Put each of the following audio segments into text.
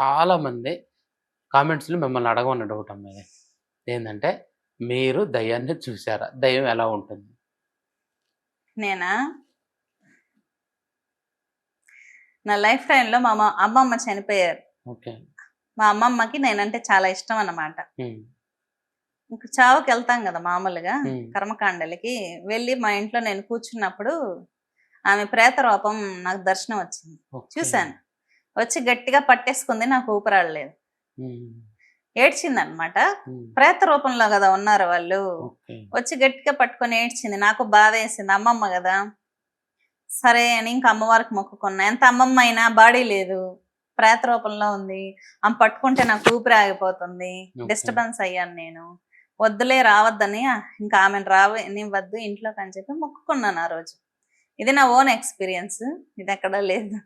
చాలా మంది కామెంట్స్లో మిమ్మల్ని అడగమన్న డౌట్ అమ్మ ఇది. ఏంటంటే మీరు దయ్యాన్ని చూసారా దయ్యం ఎలా ఉంటుంది? నేనా? నా లైఫ్ టైంలో మా అమ్మ అమ్మమ్మ చనిపోయారు. ఓకే. మా అమ్మమ్మకి నేనంటే చాలా ఇష్టం అన్నమాట. ఇంక చావుకి వెళ్తాం కదా మామూలుగా కర్మకాండలకి. వెళ్ళి మా ఇంట్లో నేను కూర్చున్నప్పుడు ఆమె ప్రేత రూపం నాకు దర్శనం వచ్చింది. చూశాను. వచ్చి గట్టిగా పట్టేసుకుంది నాకు ఊపిరాడలేదు. ఏడ్చింది అనమాట ప్రేత రూపంలో కదా ఉన్నారు వాళ్ళు. వచ్చి గట్టిగా పట్టుకొని ఏడ్చింది నాకు బాధ వేసింది అమ్మమ్మ కదా సరే అని ఇంకా అమ్మవారికి మొక్కుకున్నా. ఎంత అమ్మమ్మ అయినా బాడీ లేదు ప్రేత రూపంలో ఉంది ఆమె పట్టుకుంటే నాకు ఊపిరి ఆగిపోతుంది. డిస్టర్బెన్స్ అయ్యాను నేను. వద్దులే రావద్దని ఇంకా ఆమెను రావనివ్వద్దు ఇంట్లోకి అని చెప్పి మొక్కుకున్నాను ఆ రోజు. ఇది నా ఓన్ ఎక్స్పీరియన్స్ ఇది ఎక్కడ లేదు.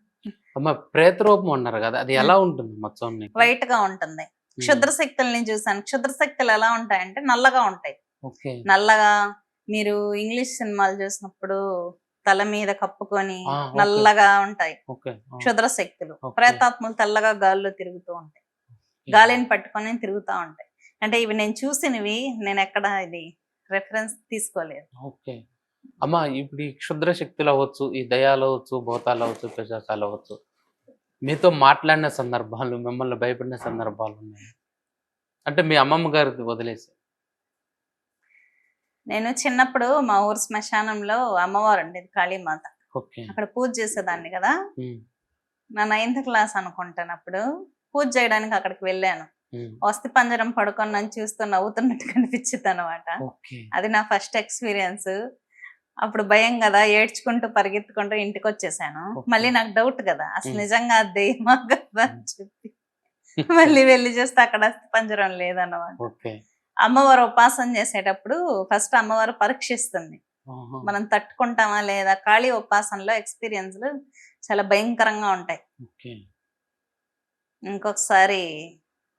అమ్మ ప్రేత రూపం అన్నారు కదా అది ఎలా ఉంటుంది మొత్తం? వైట్గా ఉంటుంది. క్షుద్ర శక్తుల్ని చూసాను క్షుద్ర శక్తులు ఎలా ఉంటాయంటే నల్లగా ఉంటాయి. నల్లగా మీరు ఇంగ్లీష్ సినిమాలు చూసినప్పుడు తల మీద కప్పుకొని. నల్లగా ఉంటాయి. క్షుద్ర శక్తులు. ప్రేతాత్మలు తెల్లగా గాల్లో తిరుగుతూ ఉంటాయి. గాలిని పట్టుకొని తిరుగుతూ ఉంటాయి. అంటే ఇవి నేను చూసినవి నేను ఎక్కడ ఇది రెఫరెన్స్ తీసుకోలేదు. అమ్మ ఇప్పుడు ఈ క్షుద్ర శక్తులు అవ్వచ్చు ఈ దయాలు అవ్వచ్చు భూతాలు అవ్వచ్చు పిశాచాలు అవ్వచ్చు. మీతో మాట్లాడిన సందర్భాలు మిమ్మల్ని భయపడిన సందర్భాలు ఉన్నాయి. అంటే మీ అమ్మమ్మ గారిది వదిలేసి. నేను చిన్నప్పుడు మా ఊరు శ్మశానంలో అమ్మవారు ఉండేది కాళీమాత. అక్కడ పూజ చేసేదాన్ని కదా. నా నైన్త్ క్లాస్ అనుకుంటాను అప్పుడు పూజ చేయడానికి అక్కడికి వెళ్ళాను. వస్తి పంజరం పడుకొని నన్ను చూస్తూ నవ్వుతున్నట్టు కనిపించింది అనమాట అది నా ఫస్ట్ ఎక్స్పీరియన్స్. అప్పుడు భయం కదా ఏడ్చుకుంటూ పరిగెత్తుకుంటూ ఇంటికి వచ్చేసాను. మళ్ళీ నాకు డౌట్ కదా అసలు. నిజంగా దెయ్యమా కదా అని చెప్పి. మళ్ళీ వెళ్ళి చూస్తే అక్కడ పంజరం లేదన్నమాట. అమ్మవారు ఉపాసన చేసేటప్పుడు ఫస్ట్ అమ్మవారు పరీక్షిస్తుంది. మనం తట్టుకుంటామా లేదా కాళీ ఉపాసనలో ఎక్స్పీరియన్స్లు చాలా భయంకరంగా ఉంటాయి. ఇంకొకసారి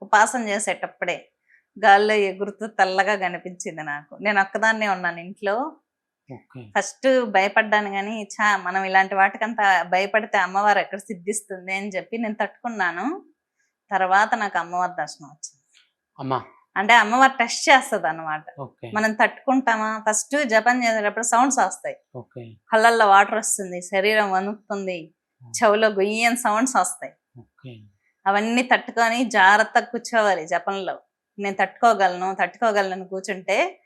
ఉపాసన చేసేటప్పుడే గాల్లో ఎగురుతూ తెల్లగా కనిపించింది నాకు. నేను ఒక్కదాన్నే ఉన్నాను ఇంట్లో. ఫస్ట్ భయపడ్డాను కానీ చా మనం ఇలాంటి వాటికంతా భయపడితే అమ్మవారు ఎక్కడ సిద్ధిస్తుంది అని చెప్పి నేను తట్టుకున్నాను. తర్వాత నాకు అమ్మవారి దర్శనం వచ్చింది. అమ్మా. అంటే అమ్మవారు టెస్ట్ చేస్తుంది అనమాట మనం తట్టుకుంటామా? ఫస్ట్ జపం చేసేటప్పుడు సౌండ్స్ వస్తాయి. కళ్ళల్లో వాటర్ వస్తుంది శరీరం వణుకుతుంది చెవులో గొయ్యని సౌండ్స్ వస్తాయి. అవన్నీ తట్టుకొని జాగ్రత్తగా కూర్చోవాలి జపంలో. నేను తట్టుకోగలను తట్టుకోగలను కూర్చుంటే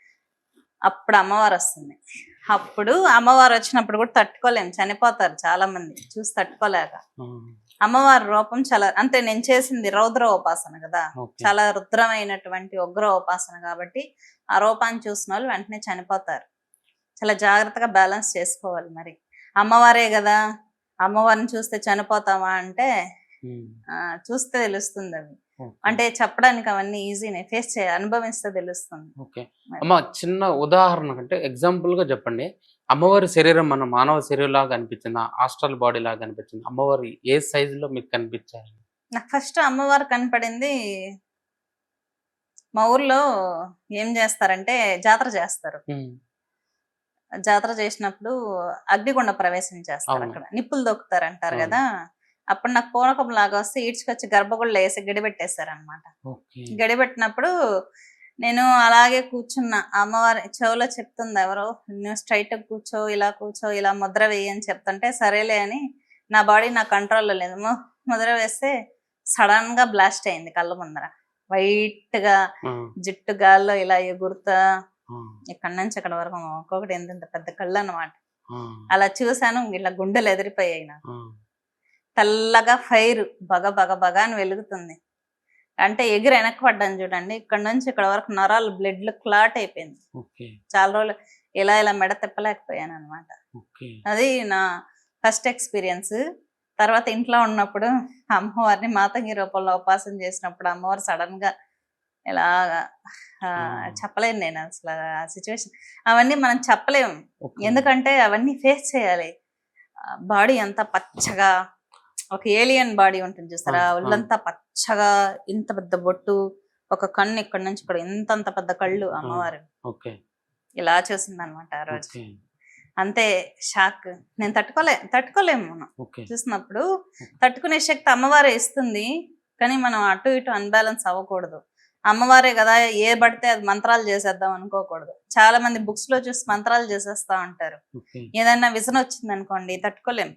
అప్పుడు అమ్మవారు వస్తుంది. అప్పుడు అమ్మవారు వచ్చినప్పుడు కూడా తట్టుకోలేము చనిపోతారు చాలా మంది చూసి తట్టుకోలేక. అమ్మవారి రూపం చాలా అంటే నేను చేసింది రౌద్ర ఉపాసన కదా. చాలా రుద్రమైనటువంటి ఉగ్ర ఉపాసన కాబట్టి ఆ రూపాన్ని చూసిన వాళ్ళు వెంటనే చనిపోతారు. చాలా జాగ్రత్తగా బ్యాలెన్స్ చేసుకోవాలి మరి. అమ్మవారే కదా. అమ్మవారిని చూస్తే చనిపోతామా అంటే చూస్తే తెలుస్తుంది అవి. అంటే చెప్పడానికి అవన్నీ ఈజీనే ఫేస్ చేయ అనుభవిస్తే తెలుస్తుంది. ఓకే. అమ్మ చిన్న ఉదాహరణ అంటే ఎగ్జాంపుల్గా చెప్పండి. అమ్మవారి శరీరం మన మానవ శరీరం లాగా అనిపించింది? హాస్టల్ బాడీ లాగా అనిపించింది? అమ్మవారి ఏ సైజు లో మీకు కనిపించారు నాకు ఫస్ట్ అమ్మవారు కనపడింది మా ఊర్లో ఏం చేస్తారంటే జాతర చేస్తారు. జాతర చేసినప్పుడు అగ్నిగుండ ప్రవేశం చేస్తారు. అక్కడ. నిప్పులు దొక్కుతారు అంటారు. కదా? అప్పుడు నాకు పూనకం లాగా వస్తే ఈడ్చుకొచ్చి గర్భగుళ్ళు వేసి గడిపెట్టేశారు అనమాట ఓకే. గడిపెట్టినప్పుడు నేను అలాగే కూర్చున్నా. అమ్మవారి చెవులో చెప్తుంది ఎవరో నువ్వు స్ట్రైట్ కూర్చో ఇలా కూర్చో ఇలా ముద్ర వేయి అని చెప్తుంటే సరేలే అని నా బాడీ నా కంట్రోల్లో లేదు. ముద్ర వేస్తే సడన్గా బ్లాస్ట్ అయింది కళ్ళ ముందర. వైట్గా జుట్టు గాల్లో ఇలా ఎగురుతా. ఇక్కడి నుంచి అక్కడ వరకు ఒక్కొక్కటి ఎంత పెద్ద కళ్ళు అన్నమాట. ఆ, అలా చూసాను ఇలా గుండెలు ఎదిరిపోయాయి నాకు. తెల్లగా ఫైర్ బగ బగ బగ అని వెలుగుతుంది. అంటే ఎగిరి వెనక్కి పడ్డాను చూడండి. ఇక్కడ నుంచి ఇక్కడ వరకు నరాలు బ్లడ్ క్లాట్ అయిపోయింది. చాలా రోజులు ఇలా ఇలా మెడ తిప్పలేకపోయాను అనమాట అది నా ఫస్ట్ ఎక్స్పీరియన్స్. తర్వాత ఇంట్లో ఉన్నప్పుడు అమ్మవారిని మాతంగి రూపంలో ఉపాసన చేసినప్పుడు అమ్మవారు సడన్గా ఇలా చెప్పలేను నేను అసలు ఆ సిచ్యువేషన్. అవన్నీ మనం చెప్పలేము. ఎందుకంటే అవన్నీ ఫేస్ చేయాలి. బాడీ అంతా పచ్చగా ఒక ఏలియన్ బాడీ ఉంటుంది చూస్తారా. ఒళ్ళంతా పచ్చగా ఇంత పెద్ద బొట్టు ఒక కన్ను ఇక్కడ నుంచి ఇక్కడ ఇంత అంత పెద్ద కళ్ళు అమ్మవారు. ఇలా చూసింది అనమాట ఆ రోజు. అంతే షాక్. నేను తట్టుకోలే తట్టుకోలేము మనం. చూసినప్పుడు తట్టుకునే శక్తి అమ్మవారే ఇస్తుంది కానీ మనం అటు ఇటు అన్బ్యాలెన్స్ అవ్వకూడదు. అమ్మవారే కదా ఏ పడితే అది మంత్రాలు చేసేద్దాం అనుకోకూడదు. చాలా మంది బుక్స్లో చూసి మంత్రాలు చేసేస్తా ఉంటారు. ఏదైనా విజన్ వచ్చింది అనుకోండి తట్టుకోలేం.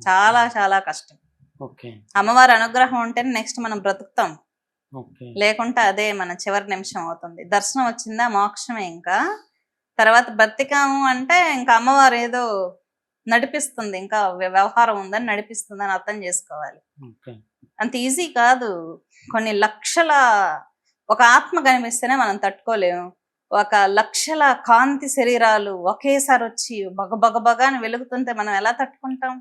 చాలా చాలా కష్టం. అమ్మవారి అనుగ్రహం ఉంటేనే నెక్స్ట్ మనం బ్రతుకుతాం. లేకుంటే అదే మన చివరి నిమిషం అవుతుంది. దర్శనం వచ్చిందా? మోక్షమే ఇంకా. తర్వాత బ్రతికాము అంటే ఇంకా అమ్మవారు ఏదో నడిపిస్తుంది. ఇంకా వ్య- వ్యవహారం ఉందని నడిపిస్తుంది అని అర్థం చేసుకోవాలి. అంత ఈజీ కాదు. కొన్ని లక్షల ఒక ఆత్మ కనిపిస్తేనే మనం తట్టుకోలేము. ఒక లక్షల కాంతి శరీరాలు ఒకేసారి వచ్చి బగ బగ బగ అని వెలుగుతుంటే మనం ఎలా తట్టుకుంటాం.